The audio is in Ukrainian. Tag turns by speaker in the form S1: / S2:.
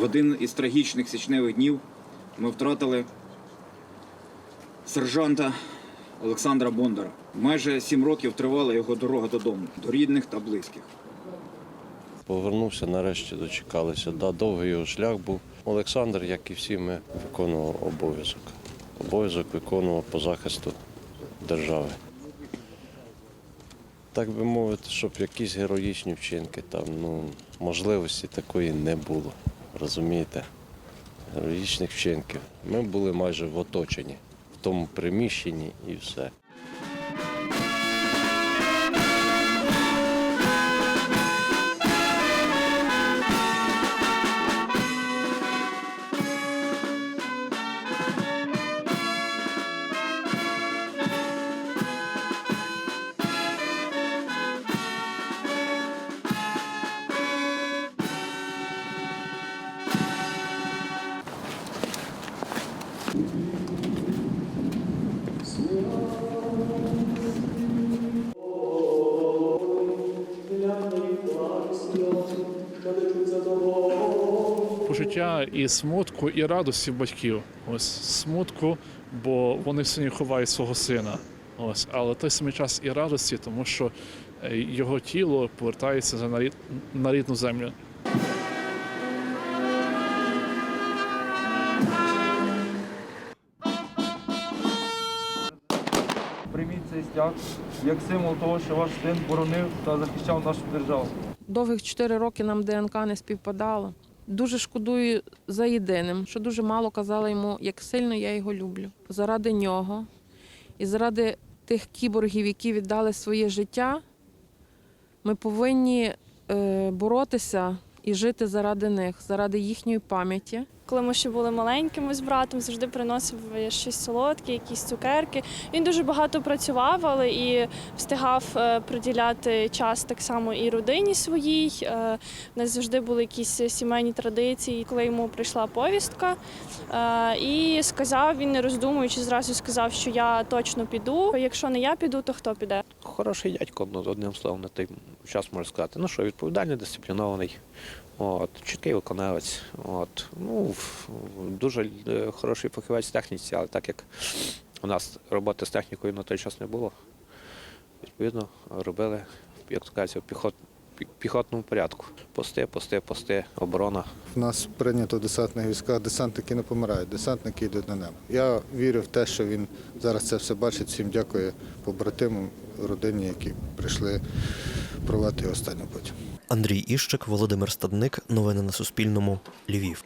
S1: В один із трагічних січневих днів ми втратили сержанта Олександра Бондара. Майже сім років тривала його дорога додому, до рідних та близьких.
S2: Повернувся, нарешті дочекалися. Да, довгий його шлях був. Олександр, як і всі ми, виконував обов'язок. Обов'язок виконував по захисту держави. Так би мовити, щоб якісь героїчні вчинки, там, ну, можливості такої не було. Розумієте? Героїчних вчинків. Ми були майже в оточенні, в тому приміщенні і все.
S3: Почуття і смутку, і радості батьків. Ось смутку, бо вони сьогодні ховають свого сина. Ось, але той самий час і радості, тому що е, його тіло повертається на рідну землю.
S4: Прийміть цей стяг як символ того, що ваш син боронив та захищав нашу державу.
S5: Довгих 4 роки нам ДНК не співпадало. Дуже шкодую за єдиним, що дуже мало казала йому, як сильно я його люблю. Заради нього і заради тих кіборгів, які віддали своє життя, ми повинні е, боротися і жити заради них, заради їхньої пам'яті.
S6: Коли ми ще були маленькими з братом, завжди приносив щось солодке, якісь цукерки. Він дуже багато працював, але і встигав е, приділяти час так само і родині своїй. Е, У нас завжди були якісь сімейні традиції. Коли йому прийшла повістка, е, і сказав, він не роздумуючи, зразу сказав, що я точно піду. Якщо не я піду, то хто піде?
S7: Хороший дядько, ну, одним словом, на той час можна сказати. Ну що, відповідальний, дисциплінований, от, чіткий виконавець. От, ну, дуже е, хороший фахівець техніці, але так як у нас роботи з технікою на той час не було, відповідно, робили, як то кажуть, в піхот, пі- піхотному порядку. Пости, пости, пости, оборона.
S8: В нас прийнято в десантних військах, десантники не помирають, десантники йдуть на небо. Я вірю в те, що він зараз це все бачить. Всім дякую побратимам, родині, які прийшли провести останню путь.
S9: Андрій Іщик, Володимир Стадник. Новини на Суспільному. Львів.